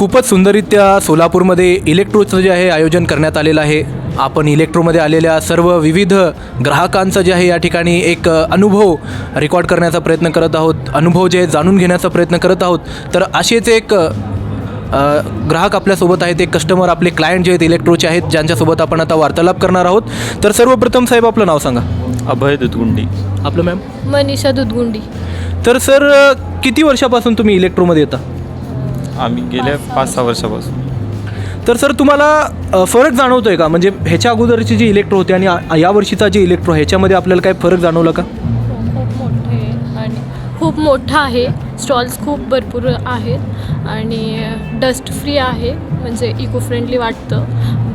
खूपच सुंदररित्या सोलापूरमध्ये इलेक्ट्रोचं जे आहे आयोजन करण्यात आलेलं आहे. आपण इलेक्ट्रोमध्ये आलेल्या सर्व विविध ग्राहकांचं जे आहे या ठिकाणी एक अनुभव रेकॉर्ड करण्याचा प्रयत्न करत आहोत. अनुभव जे जाणून घेण्याचा प्रयत्न करत आहोत. तर असेच एक ग्राहक आपल्यासोबत आहेत एक कस्टमर आपले क्लायंट जे आहेत इलेक्ट्रोचे आहेत ज्यांच्यासोबत आपण आता वार्तालाप करणार आहोत. तर सर्वप्रथम साहेब आपलं नाव सांगा. अभय दुधगुंडी. आपलं मॅम मनीषा दुधगुंडी. तर सर किती वर्षापासून तुम्ही इलेक्ट्रोमध्ये येता? आम्ही गेल्या पाच सहा वर्षापासून. तर सर तुम्हाला फरक जाणवतोय का? म्हणजे ह्याच्या अगोदरची जी इलेक्ट्रो होती आणि आ- या वर्षीचा जे इलेक्ट्रो ह्याच्यामध्ये आपल्याला काय फरक जाणवला का? खूप मोठे आणि खूप मोठा आहे. स्टॉल्स खूप भरपूर आहेत आणि डस्ट फ्री आहे म्हणजे इको फ्रेंडली वाटतं.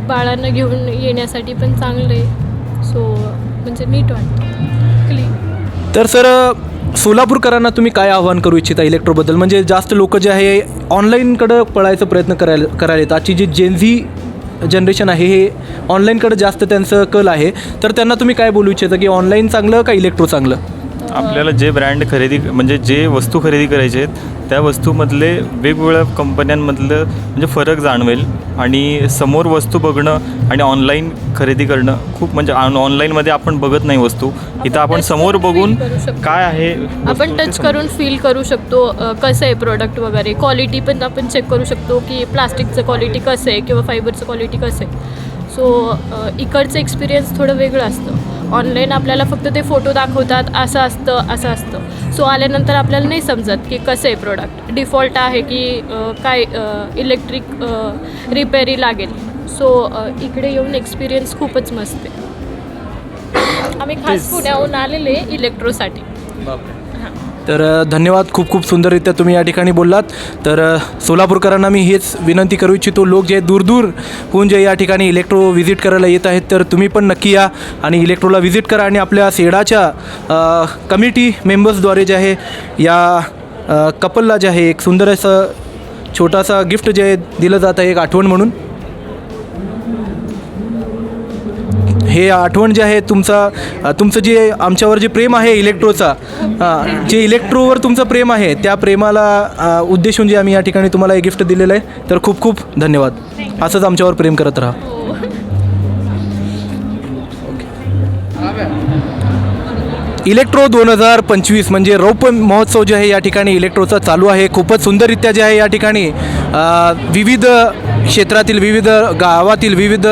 बाळांना घेऊन येण्यासाठी पण चांगलं आहे. सो म्हणजे नीट वाटतं. क्लीन तर सर सोलापूरकरांना तुम्ही काय आव्हान करू इच्छिता इलेक्ट्रोबद्दल? म्हणजे जास्त लोक जे आहे ऑनलाईनकडं पळायचा प्रयत्न करायला करायला येतात आजची जी जेनझी जनरेशन आहे हे ऑनलाईनकडं जास्त त्यांचं कल आहे. तर त्यांना तुम्ही काय बोलू इच्छिता की ऑनलाईन चांगलं का इलेक्ट्रो चांगलं? आपल्याला जे ब्रँड खरेदी म्हणजे जे वस्तू खरेदी करायचे आहेत त्या वस्तूमधले वेगवेगळ्या कंपन्यांमधलं म्हणजे फरक जाणवेल. आणि समोर वस्तू बघणं आणि ऑनलाईन खरेदी करणं खूप म्हणजे ऑन ऑनलाईनमध्ये आपण बघत नाही वस्तू. इथं आपण समोर बघून. काय आहे आपण टच करून फील करू शकतो कसं आहे प्रोडक्ट वगैरे. क्वालिटी पण आपण चेक करू शकतो की प्लास्टिकचं क्वालिटी कसं आहे किंवा फायबरचं क्वालिटी कसं आहे. सो इकडचं एक्सपिरियन्स थोडं वेगळं असतं. ऑनलाईन आपल्याला फक्त ते फोटो दाखवतात असं असतं असं असतं. सो आल्यानंतर आपल्याला नाही समजत की कसं आहे प्रोडक्ट डिफॉल्ट आहे की काय इलेक्ट्रिक रिपेरी लागेल. सो इकडे येऊन एक्सपिरियन्स खूपच मस्त आहे. आम्ही खास पुण्याहून आलेले इलेक्ट्रोसाठी तर धन्यवाद. खूप खूप सुंदररित्या तुम्ही या ठिकाणी बोललात. तर सोलापूरकरांना मी हेच विनंती करू इच्छितो. लोक जे दूर दूर होऊन जे या ठिकाणी इलेक्ट्रो व्हिजिट करायला येत आहेत तर तुम्ही पण नक्की या आणि इलेक्ट्रोला व्हिजिट करा आणि आपल्या सेडाच्या कमिटी मेंबर्सद्वारे जे आहे या कपलला जे आहे एक सुंदर असं छोटासा गिफ्ट जे दिलं जात आहे एक आठवण म्हणून. हे आठवण जे आहे तुमचा तुमचं जे आमच्यावर जे प्रेम आहे इलेक्ट्रोचा जे इलेक्ट्रोवर तुमचं प्रेम आहे त्या प्रेमाला उद्देशून जे म्हणजे आम्ही या ठिकाणी तुम्हाला हे गिफ्ट दिलेलं आहे. तर खूप खूप धन्यवाद. असंच आमच्यावर प्रेम करत राहा. इलेक्ट्रो दोन हजार पंचवीस म्हणजे रौप्य महोत्सव जे आहे या ठिकाणी इलेक्ट्रोचा चालू आहे. खूपच सुंदररित्या जे आहे या ठिकाणी विविध क्षेत्रातील विविध गावातील विविध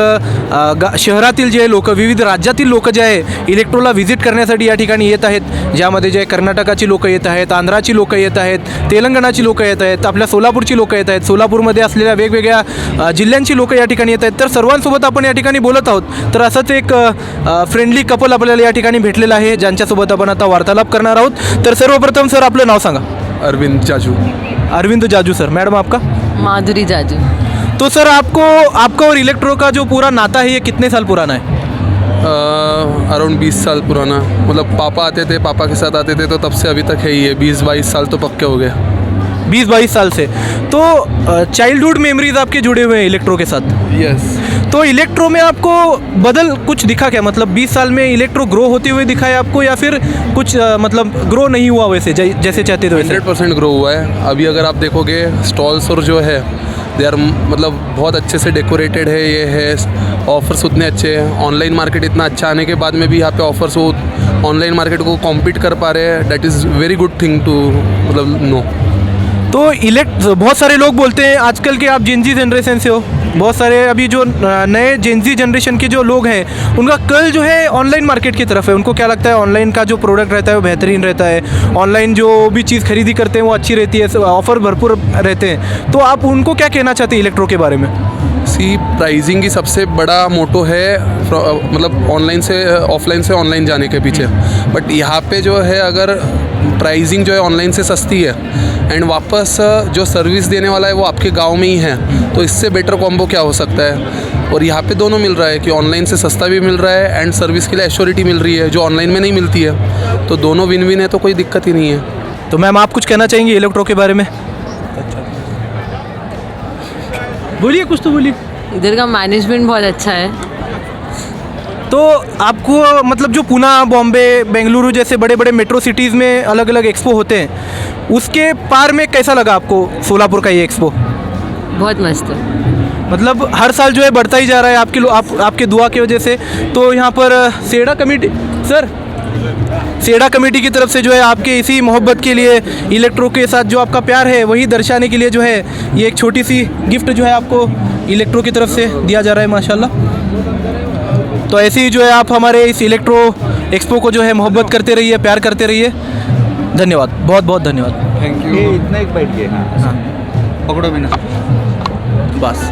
गा शहरातील जे लोक विविध राज्यातील लोक जे आहे इलेक्ट्रोला व्हिजिट करण्यासाठी या ठिकाणी येत आहेत. ज्यामध्ये जे कर्नाटकाची लोकं येत आहेत आंध्राची लोकं येत आहेत तेलंगणाची लोकं येत आहेत आपल्या सोलापूरची लोकं येत आहेत. सोलापूरमध्ये असलेल्या वेगवेगळ्या जिल्ह्यांची लोकं या ठिकाणी येत आहेत. तर सर्वांसोबत आपण या ठिकाणी बोलत आहोत. तर असंच एक फ्रेंडली कपल आपल्याला या ठिकाणी भेटलेलं आहे. ज्यांच्यासोबत आपण आता वार्तालाप करणार आहोत. तर सर्वप्रथम सर आपलं नाव सांगा. अरविंद चाचू अरविंद जाजू सर. मैडम आपका? माधुरी जाजू. तो सर आपको आपका और इलेक्ट्रो का जो पूरा नाता है ये कितने साल पुराना है? अराउंड बीस साल पुराना। मतलब पापा आते थे पापा के साथ आते थे तो तब से अभी तक है ही है बीस बाईस साल तो पक्के हो गए। बीस बाईस साल से। तो चाइल्डहुड मेमोरीज आपके जुड़े हुए हैं इलेक्ट्रो के साथ? Yes yes. तो इलेक्ट्रो में आपको बदल कुछ दिखा क्या? मतलब 20 साल में इलेक्ट्रो ग्रो होते हुए दिखा है आपको या फिर कुछ अ, मतलब ग्रो नहीं हुआ वैसे जै, जैसे चाहते थे हंड्रेड परसेंट ग्रो हुआ है। अभी अगर आप देखोगे स्टॉल्स और जो है दे आर मतलब बहुत अच्छे से डेकोरेटेड है, ये है ऑफर्स उतने अच्छे हैं। ऑनलाइन मार्केट इतना अच्छा आने के बाद में भी यहाँ पे ऑफर्स वो ऑनलाइन मार्केट को कॉम्पीट कर पा रहे हैं। That is very good thing too मतलब नो तो इलेक्ट बहुत सारे लोग बोलते हैं आजकल के आप जेंजी जनरेशन से हो बहुत सारे अभी जो नए जेंजी जनरेशन के जो लोग हैं उनका कल जो है ऑनलाइन मार्केट की तरफ़ है। उनको क्या लगता है ऑनलाइन का जो प्रोडक्ट रहता है वो बेहतरीन रहता है? ऑनलाइन जो भी चीज़ खरीदी करते हैं वो अच्छी रहती है ऑफ़र भरपूर रहते हैं। तो आप उनको क्या कहना चाहते हैं इलेक्ट्रो के बारे में? सी प्राइजिंग की सबसे बड़ा मोटो है मतलब ऑनलाइन से ऑफलाइन से ऑनलाइन जाने के पीछे। बट यहाँ पे जो है अगर प्राइसिंग जो है ऑनलाइन से सस्ती है। एंड वापस जो सर्विस देने वाला है वो आपके गाँव में ही है। तो इससे बेटर कॉम्बो क्या हो सकता है? और यहाँ पे दोनों मिल रहा है कि ऑनलाइन से सस्ता भी मिल रहा है एंड सर्विस के लिए एश्योरिटी मिल रही है जो ऑनलाइन में नहीं मिलती है। तो दोनों विन विन है तो कोई दिक्कत ही नहीं है। तो मैम आप कुछ कहना चाहेंगे इलेक्ट्रो के बारे में? बोलिए कुछ तो बोलिए। इधर का मैनेजमेंट बहुत अच्छा है। तो आपको मतलब जो पुणे बॉम्बे बेंगलुरु जैसे बड़े बड़े मेट्रो सिटीज़ में अलग अलग एक्सपो होते हैं उसके पार में कैसा लगा आपको सोलापुर का ये एक्सपो बहुत मस्त है। मतलब हर साल जो है बढ़ता ही जा रहा है आपके आप आपके दुआ की वजह से। तो यहाँ पर सेडा कमेटी सर? सेडा कमेटी की तरफ़ से जो है आपके इसी मोहब्बत के लिए इलेक्ट्रो के साथ जो आपका प्यार है वही दर्शाने के लिए जो है ये एक छोटी सी गिफ्ट जो है आपको इलेक्ट्रो की तरफ़ से दिया जा रहा है माशाल्लाह। तो ऐसे ही जो है आप हमारे इस इलेक्ट्रो एक्सपो को जो है मोहब्बत करते रहिए प्यार करते रहिए। धन्यवाद बहुत बहुत धन्यवाद। थैंक ये यू इतना एक बैठ गया हाँ पकड़ो बिना बस।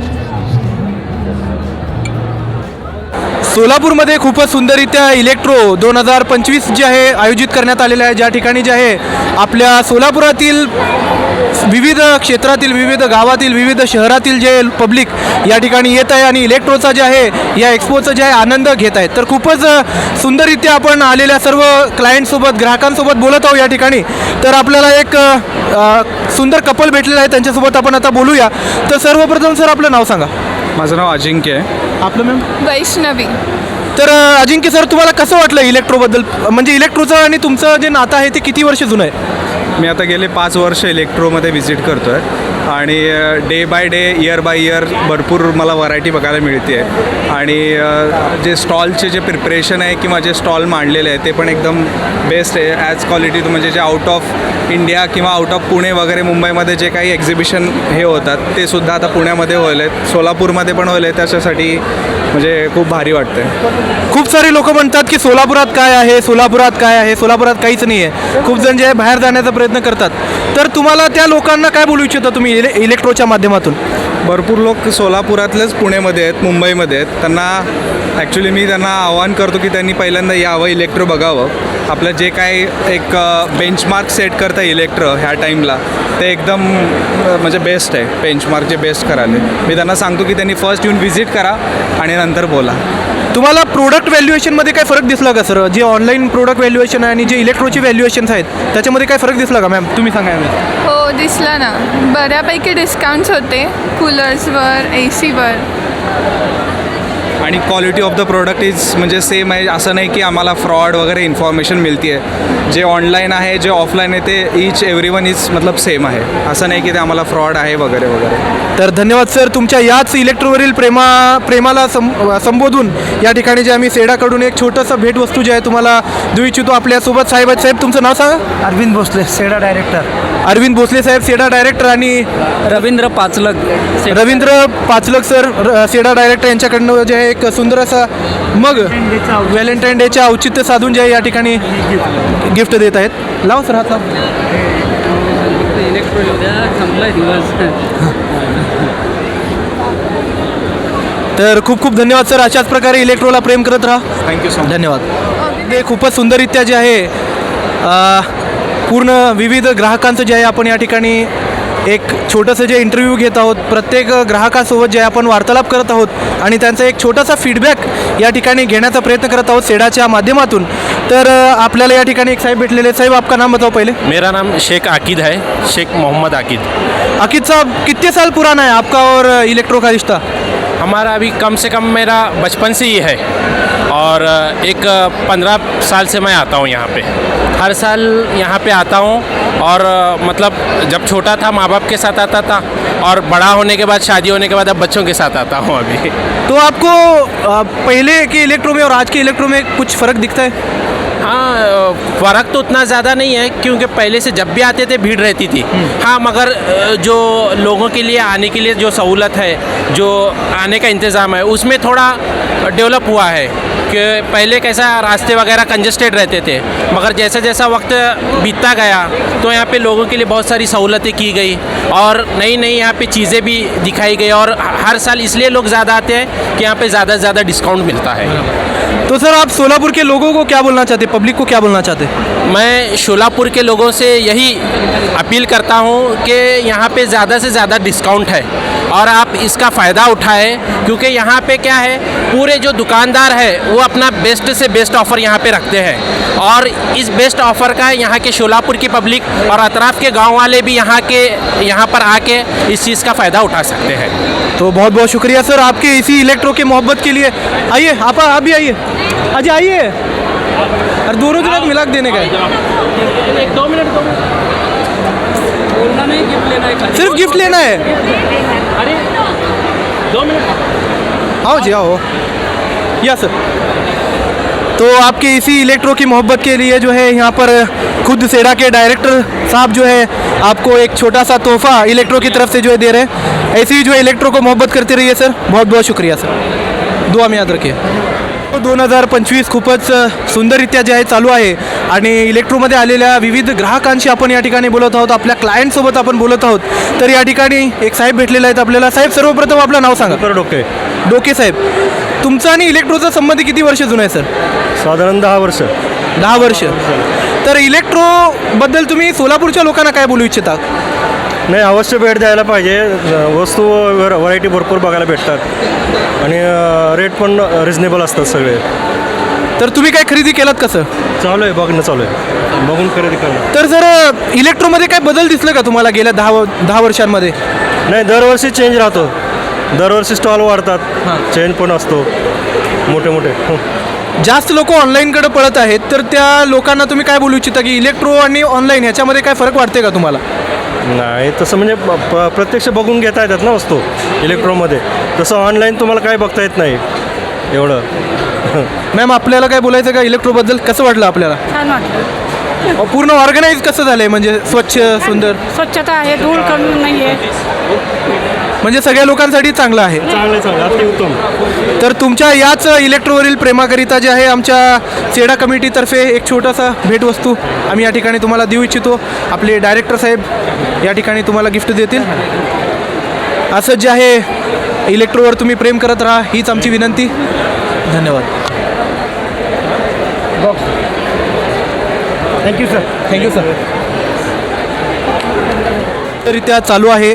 सोलापूरमध्ये खूपच सुंदररित्या इलेक्ट्रो दोन हजार पंचवीस जे आहे आयोजित करण्यात आलेलं आहे. ज्या ठिकाणी जे आहे आपल्या सोलापुरातील विविध क्षेत्रातील विविध गावातील विविध शहरातील जे पब्लिक या ठिकाणी येत आहे आणि इलेक्ट्रोचा जे आहे या एक्सपोचा जे आहे आनंद घेत आहेत. तर खूपच सुंदररित्या आपण आलेल्या सर्व क्लायंटसोबत ग्राहकांसोबत बोलत आहोत या ठिकाणी. तर आपल्याला एक सुंदर कपल भेटलेलं आहे त्यांच्यासोबत आपण आता बोलूया. तर सर्वप्रथम सर आपलं नाव सांगा. माझं नाव अजिंक्य आहे. आपलं मॅम वैष्णवी. तर अजिंक्य सर तुम्हाला कसं वाटलं इलेक्ट्रोबद्दल? म्हणजे इलेक्ट्रोचं आणि तुमचं जे नातं आहे ते किती वर्ष जुनं आहे? मी आता गेले पाच वर्ष इलेक्ट्रोमध्ये व्हिजिट करतो आहे आणि day by day year by year भरपूर मला व्हरायटी बघायला मिळते आहे आणि जे स्टॉलचे जे प्रिपरेशन आहे किंवा जे स्टॉल मांडलेले आहे ते पण एकदम बेस्ट आहे. ॲज क्वालिटी म्हणजे जे आउट ऑफ इंडिया किंवा आउट ऑफ पुणे वगैरे मुंबईमध्ये जे काही एक्झिबिशन हे होतात ते सुद्धा आता पुण्यामध्ये होईल आहेत सोलापूरमध्ये पण होईल आहेत त्याच्यासाठी म्हणजे खूप भारी वाटतं खूप सारे लोक म्हणतात की सोलापुरात काय आहे सोलापुरात काय आहे सोलापुरात काहीच नाही आहे खूप जण जे आहे बाहेर जाण्याचा प्रयत्न करतात. तर तुम्हाला त्या लोकांना काय बोलू इच्छिता तुम्ही इले इलेक्ट्रोच्या माध्यमातून? भरपूर लोक सोलापुरातलेच पुणेमध्ये आहेत मुंबईमध्ये आहेत. त्यांना ॲक्च्युली मी त्यांना आवाहन करतो की त्यांनी पहिल्यांदा यावं इलेक्ट्रो बघावं. आपलं जे काय एक बेंचमार्क सेट करतं इलेक्ट्रो ह्या टाईमला ते एकदम म्हणजे बेस्ट आहे. बेंचमार्क जे बेस्ट करायला. मी त्यांना सांगतो की त्यांनी फर्स्ट येऊन व्हिजिट करा आणि नंतर बोला. तुम्हाला प्रोडक्ट व्हॅल्युएशनमध्ये काय फरक दिसला का सर जे ऑनलाईन प्रोडक्ट व्हॅल्युएशन आहे आणि जे इलेक्ट्रोचे व्हॅल्युएशन्स आहेत त्याच्यामध्ये काय फरक दिसला का मॅम तुम्ही सांगा मॅम हो दिसला ना. बऱ्यापैकी डिस्काउंट्स होते कूलर्सवर ए सीवर आणि quality of the product is म्हणजे सेम आहे. असं नाही की आम्हाला फ्रॉड वगैरे इन्फॉर्मेशन मिळते आहे जे ऑनलाईन आहे जे ऑफलाईन आहे ते इच एव्हरी वन इज मतलब सेम आहे. असं नाही की ते आम्हाला फ्रॉड आहे वगैरे वगैरे. तर धन्यवाद सर तुमच्या याच इलेक्ट्रोवरील प्रेमा प्रेमाला सं संबोधून या ठिकाणी जे आम्ही सेडाकडून एक छोटंसं भेटवस्तू जे आहे तुम्हाला देऊ इच्छितो आपल्यासोबत. साहेब साहेब तुमचं नाव सांगा. अरविंद भोसले सेडा डायरेक्टर अरविंद भोसले साहेब सेडा डायरेक्टर आणि रवींद्र पाचलग. रवींद्र पाचलक सर र- सेडा डायरेक्टर यांच्याकडनं जे आहे एक सुंदर असा मग व्हॅलेंटाईन डेच्या औचित्य साधून जे आहे या ठिकाणी गिफ्ट देत आहेत. लाव सर हात लाव. तर खूप खूप धन्यवाद सर अशाच प्रकारे इलेक्ट्रोला प्रेम करत राहा. थँक्यू सो मच धन्यवाद. ते खूपच सुंदररित्या जे आहे पूर्ण विविध ग्राहकांचं जे आहे आपण या ठिकाणी एक छोटंसं जे इंटरव्ह्यू घेत आहोत प्रत्येक ग्राहकासोबत जे आहे आपण वार्तालाप करत आहोत आणि त्यांचा एक छोटासा फीडबॅक या ठिकाणी घेण्याचा प्रयत्न करत आहोत सेडाच्या माध्यमातून. तर आपल्याला या ठिकाणी एक साहेब भेटलेले. साहेब आपका नाम बताओ पहले. मेरा नाम शेख आकिद है शेख मोहम्मद आकिद. आकिद साहब कितने साल पुराना है आपका और इलेक्ट्रो का रिश्ता? हमारा अभी कम से कम मेरा बचपन से ही है और एक पंद्रह साल से मैं आता हूँ यहाँ पे। हर साल यहाँ पे आता हूँ और मतलब जब छोटा था माँ बाप के साथ आता था और बड़ा होने के बाद, शादी होने के बाद अब बच्चों के साथ आता हूँ अभी। तो आपको पहले के इलेक्ट्रो में और आज के इलेक्ट्रो में कुछ फ़र्क दिखता है? हाँ फ़र्क तो उतना ज़्यादा नहीं है क्योंकि पहले से जब भी आते थे भीड़ रहती थी। हाँ मगर जो लोगों के लिए आने के लिए जो सहूलत है जो आने का इंतज़ाम है उसमें थोड़ा डेवलप हुआ है कि पहले कैसा रास्ते वगैरह कंजस्टेड रहते थे मगर जैसा जैसा वक्त बीतता गया तो यहाँ पे लोगों के लिए बहुत सारी सहूलतें की गई और नई नई यहाँ पे चीज़ें भी दिखाई गई और हर साल इसलिए लोग ज़्यादा आते हैं कि यहाँ पे ज़्यादा से ज़्यादा डिस्काउंट मिलता है। तो सर आप सोलापुर के लोगों को क्या बोलना चाहते? पब्लिक को क्या बोलना चाहते? हैं मैं शोलापुर के लोगों से यही अपील करता हूँ कि यहाँ पे ज़्यादा से ज़्यादा डिस्काउंट है और आप इसका फ़ायदा उठाएँ क्योंकि यहाँ पे क्या है पूरे जो दुकानदार है वो अपना बेस्ट से बेस्ट ऑफ़र यहाँ पे रखते हैं। और इस बेस्ट ऑफ़र का यहाँ के शोलापुर की पब्लिक और अतराफ़ के गाँव वाले भी यहाँ के यहाँ पर आके इस चीज़ का फ़ायदा उठा सकते हैं। तो बहुत बहुत शुक्रिया सर आपके इसी इलेक्ट्रो के मोहब्बत के लिए। आइए आप आप भी आइए। अजय आइए। और दोनों जगह मिला देने का एक दो मिनट दो बोलना नहीं गिफ्ट लेना है। सिर्फ़ गिफ्ट लेना है। अरे दो मिनट। आओ जी आओ। या सर तो आपके इसी इलेक्ट्रो की मोहब्बत के लिए जो है यहाँ पर खुद सेडा के डायरेक्टर साहब जो है आपको एक छोटा सा तोहफा इलेक्ट्रो की तरफ़ से जो है दे रहे हैं। ऐसे ही जो है इलेक्ट्रो को मोहब्बत करते रहिए सर बहुत बहुत शुक्रिया सर दुआ में याद रखिए। दोन हजार पंचवीस खूपच सुंदररित्या जे आहे चालू आहे. आणि इलेक्ट्रोमध्ये आलेल्या विविध ग्राहकांशी आपण या ठिकाणी बोलत आहोत. आपल्या क्लायंटसोबत आपण बोलत आहोत. तर या ठिकाणी एक साहेब भेटलेले आहेत आपल्याला. साहेब सर्वप्रथम आपलं नाव सांगा. डोके. डोके साहेब तुमचा आणि इलेक्ट्रोचा संबंध किती वर्ष जुना आहे सर? साधारण दहा वर्ष. दहा वर्ष. तर इलेक्ट्रोबद्दल तुम्ही सोलापूरच्या लोकांना काय बोलू इच्छिता? नाही अवश्य भेट द्यायला पाहिजे. वस्तू व्हरायटी भरपूर बघायला भेटतात. आणि रेट पण रिजनेबल असतात सगळे. तर तुम्ही काय खरेदी केलात कसं? चालू आहे बघणं चालू आहे. बघून खरेदी करणं तर जर इलेक्ट्रोमध्ये काय बदल दिसलं का तुम्हाला गेल्या दहा दहा वर्षांमध्ये? नाही दरवर्षी चेंज राहतो. दरवर्षी स्टॉल वाढतात. चेंज पण असतो. मोठे मोठे. हो. जास्त लोक ऑनलाईनकडे पळत आहेत तर त्या लोकांना तुम्ही काय बोलू इच्छिता की इलेक्ट्रो आणि ऑनलाईन ह्याच्यामध्ये काय फरक वाटते का तुम्हाला? नाही तसं म्हणजे प- प्रत्यक्ष बघून घेता येतात ना वस्तू इलेक्ट्रोमध्ये तसं ऑनलाईन तुम्हाला काय बघता येत नाही एवढं. मॅम आपल्याला काय बोलायचं का? इलेक्ट्रोबद्दल कसं वाटलं आपल्याला? छान वाटलं. अ, पूर्ण ऑर्गनाईज कसं झालंय? म्हणजे स्वच्छ सुंदर? स्वच्छता आहे धूळ कमी नाही आहे म्हणजे सगळ्या लोकांसाठी चांगलं आहे. चांगलं चांगलं. अतिउत्तम तर तुमच्या याच इलेक्ट्रोवरील प्रेमाकरिता जे आहे आमच्या सेडा कमिटीतर्फे एक छोटासा भेटवस्तू आम्ही या ठिकाणी तुम्हाला देऊ इच्छितो. आपले डायरेक्टर साहेब या ठिकाणी तुम्हाला गिफ्ट देतील. असंच जे आहे इलेक्ट्रोवर तुम्ही प्रेम करत राहा हीच आमची विनंती. धन्यवाद. थँक्यू सर थँक्यू सर रित्या चालू आहे.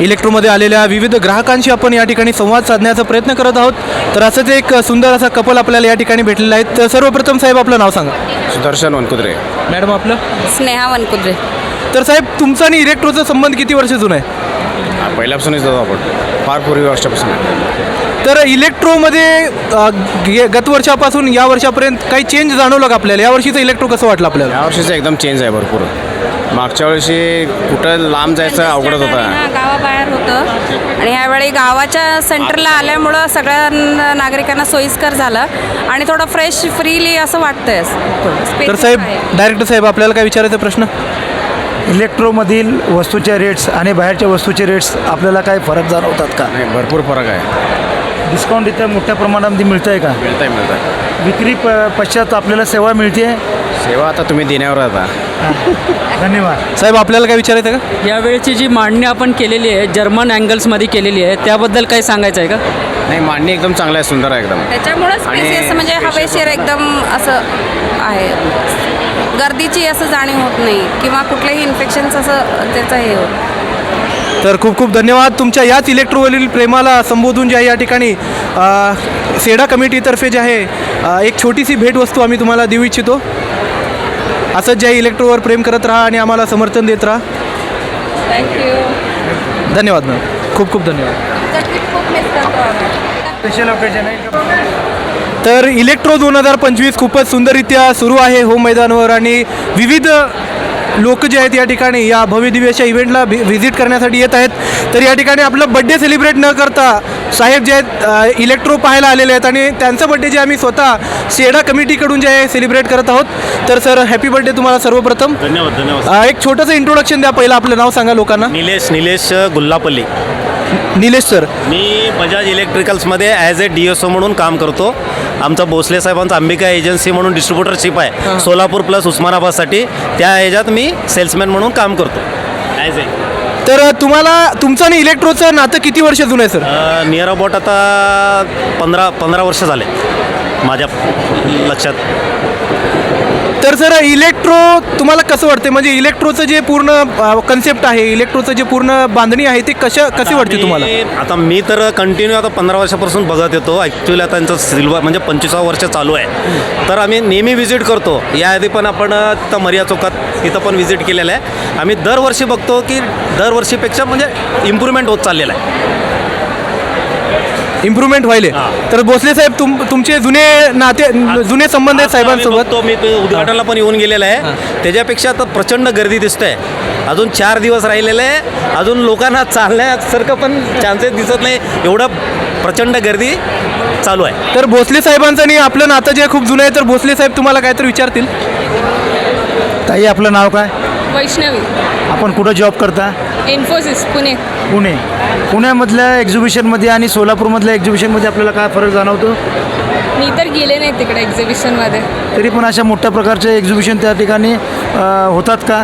इलेक्ट्रोमध्ये आलेल्या विविध ग्राहकांशी आपण या ठिकाणी संवाद साधण्याचा प्रयत्न करत आहोत. तर असंच एक सुंदर असा कपल आपल्याला या ठिकाणी भेटलेला आहे. तर सर्वप्रथम साहेब आपलं नाव सांगा. सुदर्शन वनकुद्रे. मॅडम आपलं? स्नेहा वनकुद्रे. तर साहेब तुमचा आणि इलेक्ट्रोचा संबंध किती वर्ष जुना आहे? पहिल्यापासूनच जातो आपण. फार पूर्वी वर्षापासून. तर इलेक्ट्रोमध्ये अ, गे- गत वर्षापासून या वर्षापर्यंत काही चेंज जाणवलं का आपल्याला? या वर्षीचं इलेक्ट्रो कसं वाटलं आपल्याला? यावर्षीचं एकदम चेंज आहे भरपूर. मागच्या वर्षी कुठं लांब जायचं अवघडच होतं. गावाबाहेर होतं. आणि ह्यावेळी गावाच्या सेंटरला आल्यामुळं सगळ्या न- नागरिकांना सोयीस्कर झालं. आणि थोडं फ्रेश फ्रीली असं वाटतंय. तर साहेब डायरेक्टर साहेब आपल्याला काय विचारायचा प्रश्न? इलेक्ट्रोमधील वस्तूचे रेट्स आणि बाहेरच्या वस्तूचे रेट्स आपल्याला काय फरक जाणवतात का? नाही भरपूर फरक आहे. डिस्काउंट इथं मोठ्या प्रमाणामध्ये मिळतं आहे का? मिळत आहे मिळत आहे विक्री प पश्चात आपल्याला सेवा मिळते सेवा आता तुम्ही देण्यावर आता धन्यवाद. साहेब आपल्याला काय विचारायचं का? यावेळची जी मांडणी आपण केलेली आहे जर्मन अँगल्समध्ये केलेली आहे त्याबद्दल काही सांगायचं आहे का? नाही मांडणी एकदम चांगलं आहे सुंदर आहे एकदम. आणि स्पेसियस म्हणजे हवेशीर एकदम असं आहे. गर्दीची असं जाणीव होत नाही किंवा कुठलेही इन्फेक्शन्स असं त्याचं हे होत तर खूप खूप धन्यवाद. तुमच्या याच इलेक्ट्रोवरील प्रेमाला संबोधून जे आहे या ठिकाणी अ, सेडा कमिटीतर्फे जे आहे अ, एक छोटीशी भेटवस्तू आम्ही तुम्हाला देऊ इच्छितो. असंच जे आहे इलेक्ट्रोवर प्रेम करत राहा आणि आम्हाला समर्थन देत राहा. थँक्यू धन्यवाद मॅम. खूप खूप धन्यवाद. खूप मिस करतो आम्ही. स्पेशल ओकेजन आहे तर इलेक्ट्रो दोन हजार पंचवीस खूपच सुंदररित्या सुरू आहे होम मैदानावर आणि विविध लोक जे आहेत या ठिकाणी या भव्यदिव्य अशा इव्हेंटला भि व्हिजिट करण्यासाठी येत आहेत. तर या ठिकाणी आपलं बड्डे सेलिब्रेट न करता साहेब जे आहेत इलेक्ट्रो पाहायला आलेले आहेत आणि त्यांचा बड्डे जे आम्ही स्वतः सेडा कमिटीकडून जे आहे सेलिब्रेट करत आहोत तर सर हॅपी बड्डे तुम्हाला सर्वप्रथम. धन्यवाद धन्यवाद अ, एक छोटंसं इंट्रोडक्शन द्या पहिलं आपलं नाव सांगा लोकांना. निलेश निलेश गुल्लापल्ली. निलेश सर. मी Bajaj इलेक्ट्रिकल्समध्ये as A D S O म्हणून काम करतो. आमचा भोसले साहेबांचा अंबिका एजन्सी म्हणून डिस्ट्रीब्युटरशिप आहे. सोलापूर प्लस उस्मानाबादसाठी. त्या ह्याच्यात मी सेल्समॅन म्हणून काम करतो. ॲज ए तर तुम्हाला तुमचं आणि इलेक्ट्रोचं नातं किती वर्ष जुनं आहे सर? नियर अबाउट आता पंधरा पंधरा वर्ष झाले. माझ्या लक्षात. तर सर इलेक्ट्रो तुम्हाला कसं वाटते म्हणजे इलेक्ट्रोचं जे पूर्ण कन्सेप्ट आहे इलेक्ट्रोचं जे पूर्ण बांधणी आहे ते कशा कशी वाटते तुम्हाला? आता मी तर कंटिन्यू आता पंधरा वर्षापासून बघत येतो. ॲक्च्युली आता त्यांचं सिल्वर म्हणजे पंचवीसावं वर्ष चालू आहे. तर आम्ही नेहमी व्हिजिट करतो. याआधी पण आपण तिथं मरिया चौकात तिथं पण व्हिजिट केलेलं आहे. आम्ही दरवर्षी बघतो की दरवर्षीपेक्षा म्हणजे इम्प्रूव्हमेंट होत चाललेलं आहे. इम्प्रूव्हमेंट व्हायले. तर भोसले साहेब तुम तुमचे जुने नाते जुने संबंध आहेत साहेबांसोबत? तो मी ते उद्घाटनाला पण येऊन गेलेला आहे. त्याच्यापेक्षा आता प्रचंड गर्दी दिसते अजून चार दिवस राहिलेले आहे. अजून लोकांना चालण्यासारखं पण चान्सेस दिसत नाही. एवढं प्रचंड गर्दी चालू आहे. तर भोसले साहेबांचं आणि आपलं नातं जे आहे खूप जुनं आहे तर भोसले साहेब तुम्हाला काहीतरी विचारतील? ताई आपलं नाव काय? वैष्णवी. आपण कुठं जॉब करता? इन्फोसिस पुणे. पुणे. पुण्यामधल्या एक्झिबिशनमध्ये आणि सोलापूरमधल्या एक्झिबिशनमध्ये आपल्याला काय फरक जाणवतो? मी तर गेले नाही तिकडे एक्झिबिशनमध्ये तरी पण अशा मोठ्या प्रकारचे एक्झिबिशन त्या ठिकाणी अ, होतात का?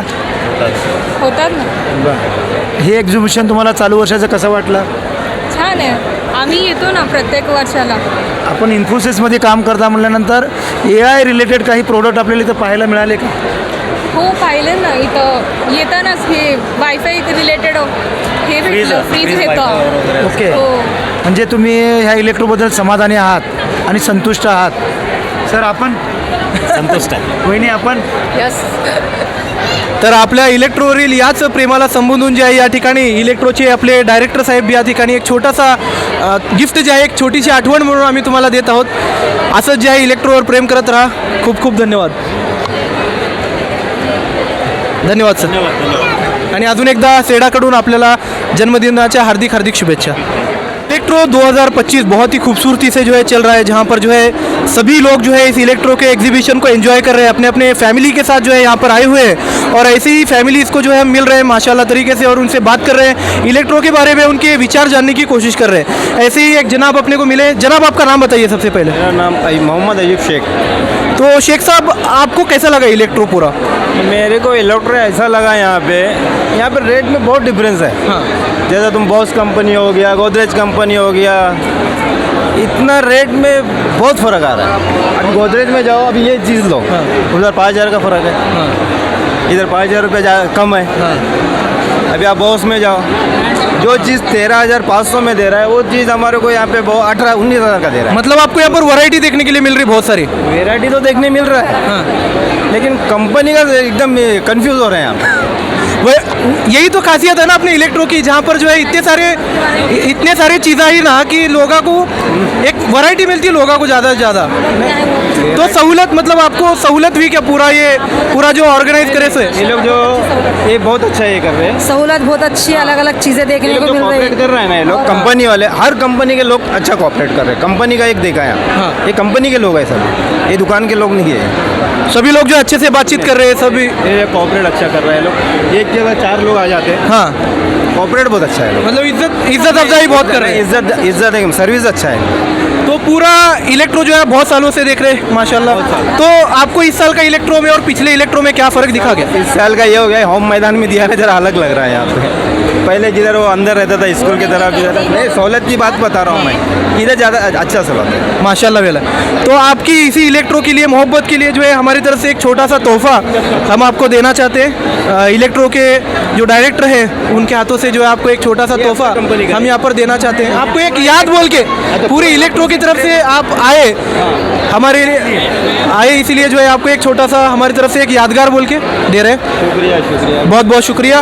होतात ना. हे एक्झिबिशन तुम्हाला चालू वर्षाचं कसं वाटलं? छान आहे. आम्ही येतो ना प्रत्येक वर्षाला. आपण इन्फोसिसमध्ये काम करता म्हटल्यानंतर ए आय रिलेटेड काही प्रोडक्ट आपल्याला इथं पाहायला मिळाले का? हो पाहिले ना इथं येतानाच हे वायफाय रिलेटेड हे भेटलं फ्रीज घेतं ओके. हो. म्हणजे तुम्ही ह्या इलेक्ट्रोबद्दल समाधानी आहात आणि संतुष्ट आहात. सर आपण? संतुष्ट. आहे वहिनी आपण? यस तर आपल्या इलेक्ट्रोवरील याच प्रेमाला संबोधून जे आहे या ठिकाणी इलेक्ट्रोचे आपले डायरेक्टर साहेब या ठिकाणी एक छोटासा गिफ्ट जे आहे एक छोटीशी आठवण म्हणून आम्ही तुम्हाला देत आहोत. असंच जे आहे इलेक्ट्रोवर प्रेम करत राहा. खूप खूप धन्यवाद. धन्यवाद सर. आणि अजून एकदा सेडाकडून आपल्याला जन्मदिनाच्या हार्दिक हार्दिक शुभेच्छा. इलेक्ट्रो 2025 बहुत ही खूबसूरती से जो है चल रहा है जहाँ पर जो है सभी लोग जो है इस इलेक्ट्रो के एग्जीबिशन को एंजॉय कर रहे हैं अपने अपने फैमिली के साथ जो है यहाँ पर आए हुए हैं। और ऐसे ही फैमिलीज़ को जो है मिल रहे हैं माशाल्लाह तरीके से और उनसे बात कर रहे हैं। इलेक्ट्रो के बारे में उनके विचार जानने की कोशिश कर रहे हैं। ऐसे ही एक जनाब अपने को मिले। जनाब आपका नाम बताइए सबसे पहले। मेरा नाम मोहम्मद अयूब शेख। तो शेख साहब आपको कैसा लगा इलेक्ट्रो पूरा? मेरे को इलेक्ट्रो ऐसा लगा यहाँ पे यहाँ पे रेट में बहुत डिफरेंस है। हाँ। जैसे तुम बॉस कंपनी हो गया गोदरेज कंपनी हो गया इतना रेट में बहुत फ़र्क आ रहा है। अब गोदरेज में जाओ अभी ये चीज़ लो। उधर पाँच हज़ार का फ़र्क है। इधर पाँच हज़ार रुपये कम है। अभी आप बॉस में जाओ। जो चीज़ तेरह हज़ार पाँच सौ में दे रहा है वो चीज़ हमारे को यहाँ पे बहुत अठारह उन्नीस हज़ार का दे रहा है। मतलब आपको यहाँ पर वैरायटी देखने के लिए मिल रही बहुत सारी। वेराइटी तो देखने मिल रहा है। हाँ। लेकिन कंपनी का एकदम कंफ्यूज हो रहे हैं आप। यही तो खासियत है ना अपने इलेक्ट्रो की जहाँ पर जो है इतने सारे इतने सारे चीज़ें ही ना कि लोगों को एक वैरायटी मिलती है लोगों को ज़्यादा से ज़्यादा। तो सहूलत मतलब आपको सहूलत हुई क्या पूरा ये पूरा जो ऑर्गेनाइज करे से? ये लोग जो ये बहुत अच्छा ये कर रहे हैं। सहूलत बहुत अच्छी अलग अलग चीज़ें देखने को मिल रही कॉपरेट कर रहे हैं ना ये लोग कंपनी वाले हर कंपनी के लोग अच्छा कॉपरेट कर रहे हैं। कंपनी का एक देखा है यहाँ ये कंपनी के लोग है सभी ये दुकान के लोग नहीं है। सभी लोग जो अच्छे से बातचीत कर रहे हैं सभी। ये कॉपरेट अच्छा कर रहे हैं लोग। एक जगह चार लोग आ जाते हैं। हाँ। कॉपरेट बहुत अच्छा है मतलब इज़्ज़त इज़्ज़त अफजाई बहुत कर रहे हैं। इज़्ज़त इज़्ज़त है सर्विस अच्छा है। तो पूरा इलेक्ट्रो जो है बहुत सालों से देख रहे हैं माशाल्लाह। तो आपको इस साल का इलेक्ट्रो में और पिछले इलेक्ट्रो में क्या फ़र्क दिखा गया? इस साल का ये हो गया होम मैदान में दिया है जरा अलग लग रहा है यहाँ पे। पहले जिधर वो अंदर रहता था स्कूल की तरफ़ जिधर नहीं सहूलत की बात बता रहा हूँ मैं। इधर ज़्यादा अच्छा सहूलत है। माशाल्लाह वेला तो आपकी इसी इलेक्ट्रो के लिए मोहब्बत के लिए जो है हमारी तरफ़ से एक छोटा सा तोहफा हम आपको देना चाहते हैं। इलेक्ट्रो के जो डायरेक्टर हैं उनके हाथों से जो है आपको एक छोटा सा तोहफा हम यहाँ पर देना चाहते हैं। आपको एक याद बोल के पूरी इलेक्ट्रो की तरफ़ से आप आए हमारे आए इसीलिए जो है आपको एक छोटा सा हमारी तरफ़ से एक यादगार बोल के दे रहे हैं। शुक्रिया शुक्रिया। बहुत बहुत शुक्रिया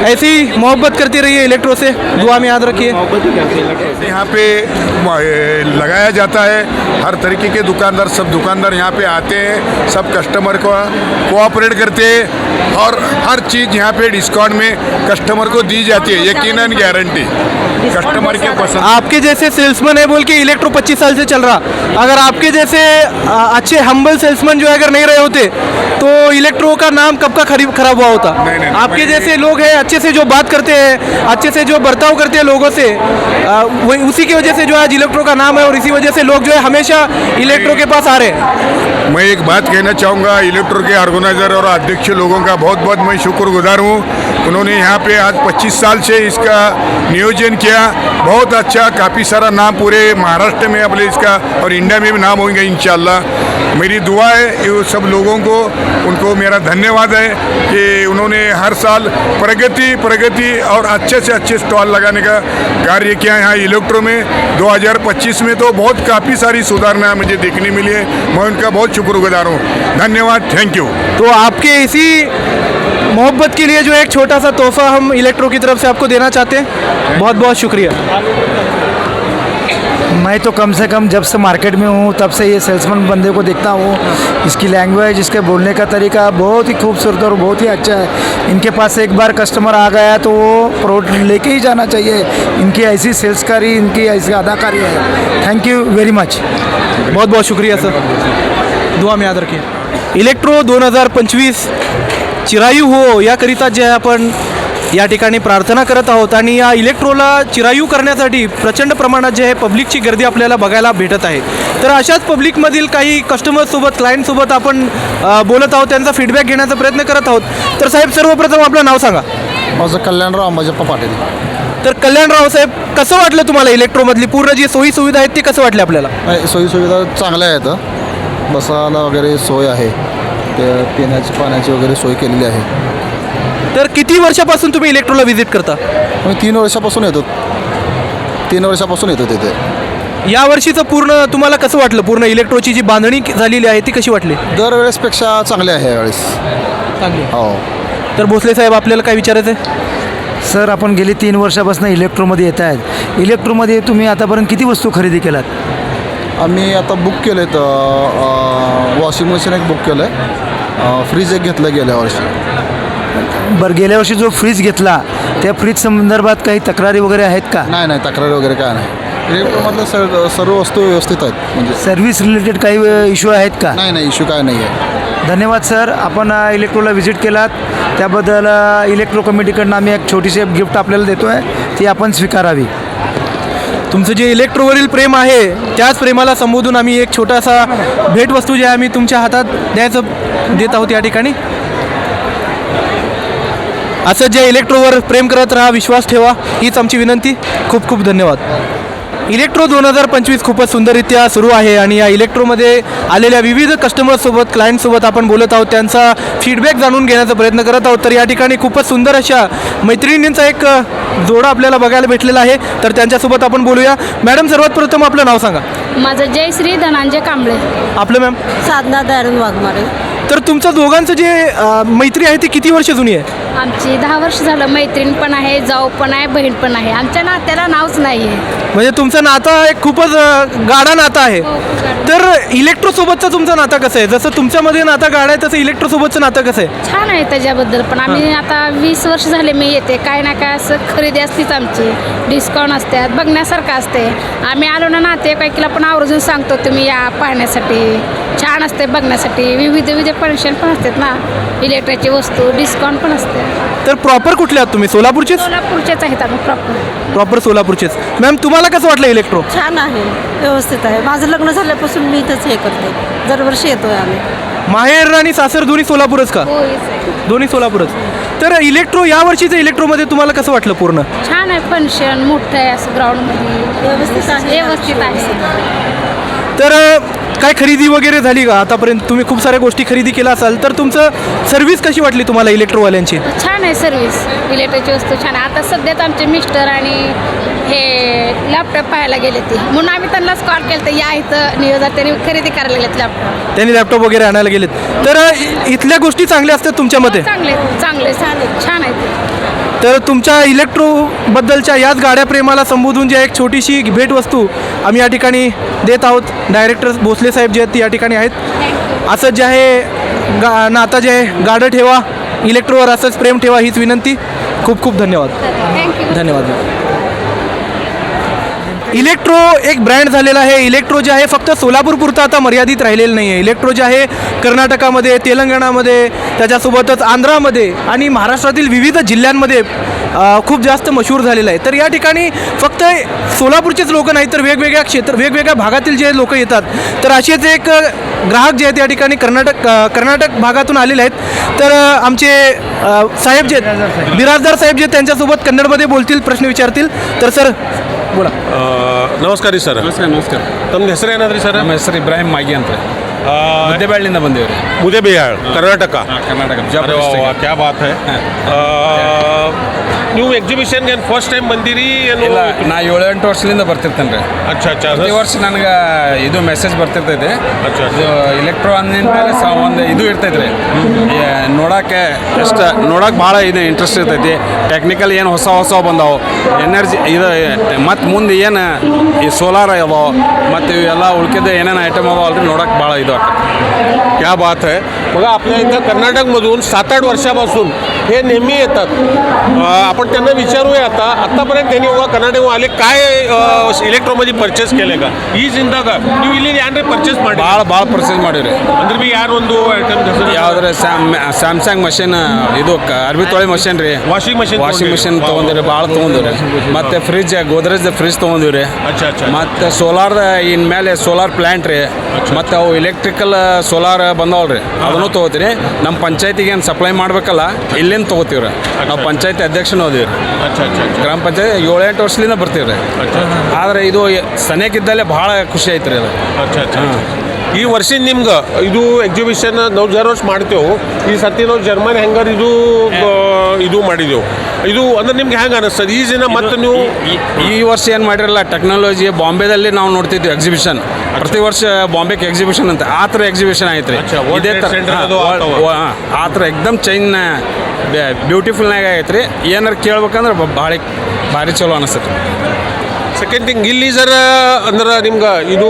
ऐसे ही मोहब्बत करते रहिए इलेक्ट्रो से दुआ में याद रखिए। यहाँ पे लगाया जाता है। हर तरीके के दुकानदार सब दुकानदार यहाँ पे आते हैं सब कस्टमर को कोऑपरेट करते हैं और हर चीज़ यहाँ पे डिस्काउंट में कस्टमर को दी जाती है। यकीनन गारंटी कस्टमर के पसंद। आपके जैसे सेल्समैन है बोल के इलेक्ट्रो 25 साल से चल रहा। अगर आपके जैसे अच्छे हम्बल सेल्समैन जो है अगर नहीं रहे होते तो इलेक्ट्रो का नाम कब का खरीब खराब हुआ होता? नहीं, नहीं, आपके जैसे लोग हैं अच्छे से जो बात करते हैं अच्छे से जो बर्ताव करते हैं लोगों से वही उसी की वजह से जो आज इलेक्ट्रो का नाम है और इसी वजह से लोग जो है हमेशा इलेक्ट्रो के पास आ रहे हैं। मैं एक बात कहना चाहूँगा इलेक्ट्रो के ऑर्गेनाइजर और अध्यक्ष लोगों का बहुत बहुत मैं शुक्रगुजार हूँ। उन्होंने यहाँ पे आज 25 साल से इसका नियोजन किया। बहुत अच्छा काफ़ी सारा नाम पूरे महाराष्ट्र में अपने इसका और इंडिया में भी नाम होंगे इंशाल्लाह। मेरी दुआ है ये सब लोगों को, उनको मेरा धन्यवाद है कि उन्होंने हर साल प्रगति प्रगति और अच्छे से अच्छे स्टॉल लगाने का कार्य किया यहाँ इलेक्ट्रो में। 2025 में तो बहुत काफ़ी सारी सुधारणा मुझे देखने मिली है। मैं उनका बहुत शुक्रगुजार। हूँ धन्यवाद थैंक यू तो आपके इसी मोहब्बत के लिए जो एक छोटा सा तोहफा हम इलेक्ट्रो की तरफ़ से आपको देना चाहते हैं बहुत बहुत शुक्रिया। मैं तो कम से कम जब से मार्केट में हूँ तब से ये सेल्समैन बंदे को देखता हूँ। इसकी लैंग्वेज इसके बोलने का तरीका बहुत ही खूबसूरत और बहुत ही अच्छा है। इनके पास एक बार कस्टमर आ गया तो वो प्रोडक्ट लेके ही जाना चाहिए। इनकी ऐसी सेल्सकारी इनकी ऐसी अदाकारी है। थैंक यू वेरी मच बहुत बहुत शुक्रिया सर दुआ में याद रखिए। इलेक्ट्रो दोन हजार पंचवीस चिरायू हो याकरिता जे आहे आपण या ठिकाणी प्रार्थना करत आहोत आणि या इलेक्ट्रोला चिरायू करण्यासाठी प्रचंड प्रमाणात जे आहे पब्लिकची गर्दी आपल्याला बघायला भेटत आहे. तर अशाच पब्लिकमधील काही कस्टमरसोबत क्लायंटसोबत आपण बोलत आहोत त्यांचा फीडबॅक घेण्याचा प्रयत्न करत आहोत. तर साहेब सर्वप्रथम आपलं नाव सांगा. माझं कल्याणराव अंबाजप्पा पाटील. तर कल्याणराव साहेब कसं वाटलं तुम्हाला इलेक्ट्रोमधली पूर्ण जी सोयी सुविधा आहेत ते कसं वाटले आपल्याला? सोयीसुविधा चांगल्या आहेत. बसायला वगैरे सोय आहे. ते पिण्याची पाण्याची वगैरे सोय केलेली आहे. तर किती वर्षापासून तुम्ही इलेक्ट्रोला व्हिजिट करता? मी तीन वर्षापासून येतो. तीन वर्षापासून येतो तिथे. या वर्षीचं पूर्ण तुम्हाला कसं वाटलं? पूर्ण इलेक्ट्रोची जी बांधणी झालेली आहे ती कशी वाटली? दरवेळेसपेक्षा चांगले आहे यावेळेस. चांगली हो. तर भोसले साहेब आपल्याला काय विचारायचं आहे सर आपण गेली तीन वर्षापासून इलेक्ट्रोमध्ये येत आहेत. इलेक्ट्रोमध्ये तुम्ही आतापर्यंत किती वस्तू खरेदी केलात? आम्ही आता बुक केले तर वॉशिंग मशीन एक बुक केलं आहे फ्रीज एक घेतलं गेल्या वर्षी. बरं गेल्या वर्षी जो फ्रीज घेतला त्या फ्रीज संदर्भात काही तक्रारी वगैरे आहेत का? नाही नाही तक्रार वगैरे काय नाही. इलेक्ट्रोमधल्या सर्व सर्व वस्तू व्यवस्थित आहेत म्हणजे सर्व्हिस रिलेटेड काही इश्यू आहेत का? नाही नाही इश्यू काय नाही आहे धन्यवाद सर आपण इलेक्ट्रोला व्हिजिट केलात. त्याबद्दल इलेक्ट्रो कमिटीकडनं आम्ही एक छोटीशी गिफ्ट आपल्याला देतो आहे ती आपण स्वीकारावी. तुमचं जे इलेक्ट्रोवरील प्रेम आहे त्याच प्रेमाला संबोधून आम्ही एक छोटासा भेटवस्तू जे आहे आम्ही तुमच्या हातात द्यायचं देत आहोत या ठिकाणी. असं जे इलेक्ट्रोवर प्रेम करत राहा विश्वास ठेवा हीच आमची विनंती. खूप खूप धन्यवाद. इलेक्ट्रो दोन हजार पंचवीस खूपच सुंदररित्या सुरू आहे आणि या इलेक्ट्रोमध्ये आलेल्या विविध कस्टमरसोबत क्लायंटसोबत आपण बोलत आहोत. त्यांचा फीडबॅक जाणून घेण्याचा प्रयत्न करत आहोत. तर या ठिकाणी खूपच सुंदर अशा मैत्रिणींचा एक जोडा आपल्याला बघायला भेटलेला आहे तर त्यांच्यासोबत आपण बोलूया. मॅडम सर्वात प्रथम आपलं नाव सांगा. माझं जयश्री धनांजय कांबळे. आपलं मॅम साधना दयानंद वाघमारे. तर तुमचं दोघांचं जे अ, मैत्री आहे ती किती वर्ष जुनी आहे? आमची दहा वर्ष झालं मैत्रीण पण आहे जाऊ पण आहे बहीण पण आहे. आमच्या नात्याला नावच नाही आहे म्हणजे तुमचं नातं एक खूपच अ, गाढा नातं आहे. तर इलेक्ट्रोसोबतचं तुमचं नातं कसं आहे? जसं तुमच्यामध्ये नातं गाढा आहे तसं इलेक्ट्रोसोबतचं नातं कसं आहे? छान आहे त्याच्याबद्दल पण आम्ही आता वीस वर्ष झाले मी येते. काय ना काय असं खरेदी असतीच आमची. डिस्काउंट असतात बघण्यासारखं असते आम्ही आलो ना नातेवाईकीला पण आवर्जून सांगतो तुम्ही या पाहण्यासाठी. छान असते बघण्यासाठी. विविध विविध फंक्शन पण असतात ना. इलेक्ट्रिकची वस्तू डिस्काउंट पण असते. तर प्रॉपर कुठले आहात तुम्ही? सोलापूरचेच? सोलापूरचेच आहेत आम्ही प्रॉपर प्रॉपर सोलापूरचेच. मॅम तुम्हाला कसं वाटलं इलेक्ट्रो छान आहे. व्यवस्थित आहे. माझं लग्न झाल्यापासून मी इथंच हे करते. दरवर्षी येतोय आम्ही. माहेर आणि सासर दोन्ही सोलापूरच का? दोन्ही सोलापूरच. तर इलेक्ट्रो या वर्षीचं इलेक्ट्रोमध्ये तुम्हाला कसं वाटलं पूर्ण? छान आहे फंक्शन मोठं आहे असं ग्राउंडमध्ये व्यवस्थित आहे. व्यवस्थित आहे. तर अ, काय खरेदी वगैरे झाली का आतापर्यंत? तुम्ही खूप साऱ्या गोष्टी खरेदी केल्या असाल तर तुमचं सर्व्हिस कशी वाटली तुम्हाला इलेक्ट्रोवाल्यांची छान आहे सर्विस इलेक्ट्रिकची वस्तू छान आहे. आता सध्याच आमचे मिस्टर आणि हे लॅपटॉप पाहायला गेले ते. म्हणून आम्ही त्यांनाच कॉल केला तर या इथं नियोजन त्यांनी खरेदी करायला गेलेत लॅपटॉप त्यांनी लॅपटॉप वगैरे आणायला गेलेत. तर अ, इथल्या गोष्टी चांगल्या असतात तुमच्या मते? चांगले चांगले. छान आहेत तर तुमच्या इलेक्ट्रोबद्दलच्या याच गाड्या प्रेमाला संबोधून जी एक छोटीशी भेटवस्तू आम्ही या ठिकाणी देत आहोत. डायरेक्टर भोसले साहेब जे आहेत ते या ठिकाणी आहेत. असंच जे आहे गा नातं जे आहे गाडं ठेवा. इलेक्ट्रोवर असंच प्रेम ठेवा हीच विनंती. खूप खूप धन्यवाद. धन्यवाद. इलेक्ट्रो एक ब्रँड झालेला आहे. इलेक्ट्रो जे आहे फक्त सोलापूरपुरतं आता मर्यादित राहिलेलं नाही आहे इलेक्ट्रो जे आहे कर्नाटकामध्ये तेलंगणामध्ये त्याच्यासोबतच आंध्रामध्ये आणि महाराष्ट्रातील विविध जिल्ह्यांमध्ये खूप जास्त मशहूर झालेलं आहे. तर या ठिकाणी फक्त सोलापूरचेच लोक नाही तर वेगवेगळ्या क्षेत्र वेगवेगळ्या भागातील जे लोक येतात तर असेच एक ग्राहक जे आहेत या ठिकाणी कर्नाटक कर्नाटक भागातून आलेले आहेत. तर आमचे साहेब जे आहेत बिराजदार साहेब जे त्यांच्यासोबत कन्नडमध्ये बोलतील प्रश्न विचारतील. तर सर ನಮಸ್ಕಾರ ರೀ ಸರ್. ನಮಸ್ಕಾರ ನಮಸ್ಕಾರ. ತಮ್ದು ಹೆಸರು ಏನಾದ್ರಿ ಸರ್? ನಮ್ಮ ಹೆಸರು ಇಬ್ರಾಹಿಂ ಮಾಗಿ ಅಂತ. ಮುದ್ದೇಬೇಳಿನಿಂದ ಬಂದೇವ್ರಿ. ಮುದೇಬೇಳ್ ಕರ್ನಾಟಕ. ಕರ್ನಾಟಕ. ಕ್ಯಾ ಬಾತ್ वाह, district. क्या बात है अ, ನೀವು ಎಕ್ಸಿಬಿಷನ್ ಏನು ಫಸ್ಟ್ ಟೈಮ್ ಬಂದಿರಿ ಏನು ಇಲ್ಲ ನಾ ಏಳು ಎಂಟು ವರ್ಷದಿಂದ ಬರ್ತಿರ್ತೇನೆ ರೀ ಅಚ್ಚಾ ಅಚ್ಚಾ ಪ್ರತಿ ವರ್ಷ ನನಗೆ ಇದು ಮೆಸೇಜ್ ಬರ್ತಿರ್ತೈತೆ ಅಚ್ಚಾ. ಇದು ಇಲೆಕ್ಟ್ರೋ ಅಂದಿನ ಮೇಲೆ ಸ ಒಂದು ಇದು ಇರ್ತೈತೆ ರೀ ನೋಡೋಕ್ಕೆ ಎಷ್ಟು ನೋಡೋಕೆ ಭಾಳ ಇದು ಇಂಟ್ರೆಸ್ಟ್ ಇರ್ತೈತಿ ಟೆಕ್ನಿಕಲ್ ಏನು ಹೊಸ ಹೊಸ ಬಂದಾವು ಎನರ್ಜಿ ಇದು ಮತ್ತು ಮುಂದೆ ಏನು ಈ ಸೋಲಾರ್ ಅದಾವ ಮತ್ತು ಇವೆಲ್ಲ ಉಳ್ಕಿದ ಏನೇನು ಐಟಮ್ ಅದಾವ ಅಲ್ರಿ ನೋಡೋಕೆ ಭಾಳ ಇದು ಆಗ್ತದೆ क्या बात आहे बघा आपल्या इथं कर्नाटकमधून सात आठ वर्षापासून हे नेहमी येतात अ, आपण त्यांना विचारूया आता आत्तापर्यंत त्यांनी बघा कर्नाटक आले काय इलेक्ट्रोमध्ये परचेस केले का ಈ ಜಿಂದಾಗ ನೀವು ಇಲ್ಲಿ ಏನ್ರಿ ಪರ್ಚೇಸ್ ಮಾಡಿ ಭಾಳ ಭಾಳ ಪರ್ಚೇಸ್ ಮಾಡೀವಿ ಅಂದ್ರೆ ಬಿ ಯಾರೊಂದು ಐಟಮ್ ಹೆಸರು ಯಾವ್ದ್ರ ಸ್ಯಾಮ್ ಸ್ಯಾಮ್ಸಂಗ್ ಮಷಿನ್ ಇದು ಕ- ಅರ್ಬಿ ತೊಳೆ ಮಷಿನ್ ರೀ ವಾಷಿಂಗ್ ಮಷಿನ್ ವಾಷಿಂಗ್ ಮಿಷಿನ್ ತೊಗೊಂಡಿರಿ ಭಾಳ ತೊಗೊಂಡಿರಿ ಮತ್ತೆ ಫ್ರಿಜ್ ಗೋದ್ರೇಜ್ ಫ್ರಿಜ್ ತೊಗೊಂಡಿವ್ರಿ ಅಚ್ಚಾ ಅಚ್ಚಾ ಮತ್ತು ಸೋಲಾರ್ದ ಇನ್ ಮೇಲೆ ಸೋಲಾರ್ ಪ್ಲ್ಯಾಂಟ್ ರೀ ಮತ್ತು ಅವು ಎಲೆಕ್ಟ್ರಿಕಲ್ ಸೋಲಾರ್ ಬಂದವಲ್ರಿ ಅದನ್ನು ತೊಗೋತೀರಿ ನಮ್ಮ ಪಂಚಾಯತಿಗೆ ಏನು ಸಪ್ಲೈ ಮಾಡಬೇಕಲ್ಲ ಇಲ್ಲಿಂದ ತೊಗೋತೀವಿ ರೀ ನಾವು ಪಂಚಾಯತಿ ಅಧ್ಯಕ್ಷನೂ ಓದಿವಿ ರೀ ಅಚ್ಚಾ ಅಚ್ಚಾ ಅಚ್ಚಾ. ಗ್ರಾಮ ಪಂಚಾಯತ್ ಏಳೆಂಟು ವರ್ಷದಿಂದ ಬರ್ತೀವಿ ರೀ ಆದರೆ ಇದು ಸನೇಕಿದ್ದಲ್ಲೇ ಭಾಳ ಖುಷಿ ಆಯ್ತು ರೀ ಅದು. ಅಚ್ಚಾ ಅಚ್ಚಾ ಈ ವರ್ಷ ನಿಮ್ಗೆ ಇದು ಎಕ್ಸಿಬಿಷನ್ ನಾವು ಜರ್ ವರ್ಷ ಮಾಡ್ತೇವೆ. ಈ ಸತಿ ನಾವು ಜರ್ಮನ್ ಹೆಂಗರ್ ಇದು ಇದು ಮಾಡಿದೆವು. ಇದು ಅಂದ್ರೆ ನಿಮ್ಗೆ ಹೆಂಗೆ ಅನಿಸ್ತದೆ? ಈ ಜನ ಮತ್ತೆ ನೀವು ಈ ವರ್ಷ ಏನು ಮಾಡಿರಲ್ಲ ಟೆಕ್ನಾಲಜಿ ಬಾಂಬೆದಲ್ಲಿ ನಾವು ನೋಡ್ತಿದ್ವಿ ಎಕ್ಸಿಬಿಷನ್ ಪ್ರತಿ ವರ್ಷ ಬಾಂಬೆಗೆ ಎಕ್ಸಿಬಿಷನ್ ಅಂತ. ಆ ಥರ ಎಕ್ಸಿಬಿಷನ್ ಆಯ್ತು ರೀ ಇದೇ ಥರ ಆ ಥರ ಎಕ್ದಮ್ ಚೈನ್ ಬ್ಯೂಟಿಫುಲ್ನಾಗ ಆಗೈತೆ ರೀ ಏನಾರು ಕೇಳ್ಬೇಕಂದ್ರೆ ಭಾಳ ಭಾರಿ ಚಲೋ ಅನಿಸ್ತೈತಿ ಸೆಕೆಂಡ್ ಥಿಂಗ್ ಇಲ್ಲಿ ಸರ್ ಅಂದ್ರೆ ನಿಮ್ಗೆ ಇದು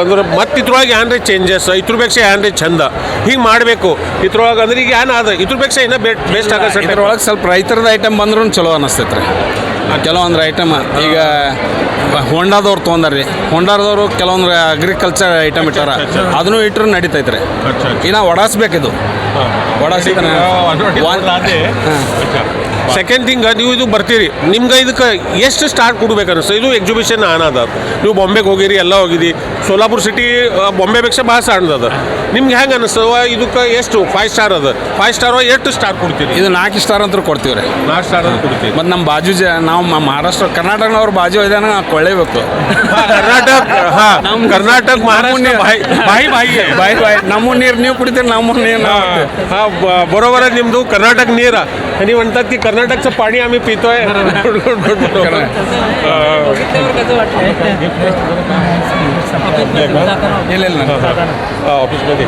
ಅಂದ್ರೆ ಮತ್ತೆ ಇದ್ರೊಳಗೆ ಏನ್ರಿ ಚೇಂಜಸ್ ಇದ್ರಪೇಕ್ಷ ಏನ್ರಿ ಚಂದ. ಹಿಂಗೆ ಮಾಡಬೇಕು. ಇದ್ರೊಳಗೆ ಅಂದ್ರೆ ಈಗ ಏನು ಅದ ಇದ್ರಪೇಕ್ಷ ಏನೋ ಬೆಸ್ಟ್ ಆಗ ಇದ್ರೊಳಗೆ ಸ್ವಲ್ಪ ರೈತರದ ಐಟಮ್ ಬಂದ್ರೂ ಚಲೋ ಅನಿಸ್ತೈತೆ ರೀ ಕೆಲವೊಂದು ಐಟಮ್ ಈಗ ಹೋಂಡಾದವ್ರು ತೊಗೊಂಡಾರ್ರಿ. ಹೋಂಡಾದವರು ಕೆಲವೊಂದು ಅಗ್ರಿಕಲ್ಚರ್ ಐಟಮ್ ಇಟ್ಟಾರ. ಅದನ್ನು ಇಟ್ಟರು ನಡೀತೈತೆ ರೀ ಇನ್ನು ಒಡಾಸ್ಬೇಕಿದು ಒಡಾಸಿದ್ರೆ ಸೆಕೆಂಡ್ ಥಿಂಗ್ ನೀವು ಇದು ಬರ್ತೀರಿ. ನಿಮ್ಗೆ ಇದಕ್ಕೆ ಎಷ್ಟು ಸ್ಟಾರ್ಟ್ ಕೊಡ್ಬೇಕನ್ನಿಸ್ತು ಇದು ಎಕ್ಸಿಬಿಷನ್ ಆನದ ನೀವು ಬಾಂಬೆಗೆ ಹೋಗಿರಿ ಎಲ್ಲ ಹೋಗಿರಿ. ಸೋಲಾಪುರ್ ಸಿಟಿ ಬಾಂಬೆ ಪೇಕ್ಷೆ ಭಾಳ ಸಣ್ಣದ ನಿಮ್ಗೆ ಹೆಂಗೆ ಅನ್ನಿಸ್ತದ ಇದಕ್ಕೆ ಎಷ್ಟು? ಫೈವ್ ಸ್ಟಾರ್ ಅದ. ಫೈವ್ ಸ್ಟಾರ್ ಎಷ್ಟು ಸ್ಟಾರ್ ಕೊಡ್ತೀರಿ? ಇದು ನಾಲ್ಕು ಸ್ಟಾರ್ ಅಂತ ಕೊಡ್ತೀವಿ ರೀ ನಾಲ್ಕು ಸ್ಟಾರ್ ಅಂತ ಕೊಡ್ತೀವಿ ಮತ್ತು ನಮ್ಮ ಬಾಜು ಜ ನಾವು ಮಹಾರಾಷ್ಟ್ರ ಕರ್ನಾಟಕನವ್ರ ಬಾಜು ಇದಾನ ಕೊಳ್ಳೇಬೇಕು ಕರ್ನಾಟಕ ಹಾಂ ನಮ್ಮ ಕರ್ನಾಟಕ ಮಹಾರಾಷ್ಟ್ರ ಬಾಯಿ ಬಾಯಿ ಬಾಯಿ ಬಾಯಿ ಬಾಯಿ. ನಮ್ಮ ನೀರು ನೀವು ಕುಡಿತೀರಿ ನಮ್ಮ ನೀರು ಹಾಂ ಬರೋಬರ ನಿಮ್ಮದು ಕರ್ನಾಟಕ ನೀರ. ನೀವು ಅಂತ ಕರ್ कर्नाटकचं पाणी आम्ही पितोय. गेलेलं ना ऑफिसमध्ये.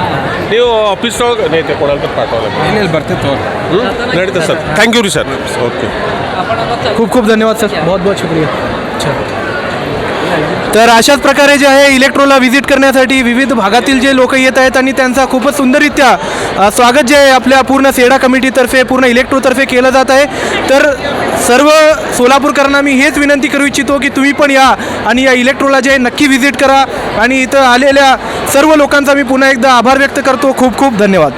ते ऑफिस नाही ते कोणाला तर पाठवावं गेलेलं भरते तो. लढत सर थँक्यू सर ओके खूप खूप धन्यवाद सर. बहुत बहुत शुक्रिया. अच्छा तर अशाच प्रकारे जे आहे इलेक्ट्रोला व्हिजिट करण्यासाठी विविध भागातील जे लोक येत आहेत आणि त्यांचा खूपच सुंदररित्या स्वागत जे आहे आपल्या पूर्ण सेडा कमिटीतर्फे पूर्ण इलेक्ट्रोतर्फे केलं जात आहे. तर सर्व सोलापूरकरांना मी हेच विनंती करू इच्छितो की तुम्ही पण या आणि या इलेक्ट्रोला जे आहे नक्की व्हिजिट करा. आणि इथं आलेल्या सर्व लोकांचा मी पुन्हा एकदा आभार व्यक्त करतो. खूप खूप धन्यवाद.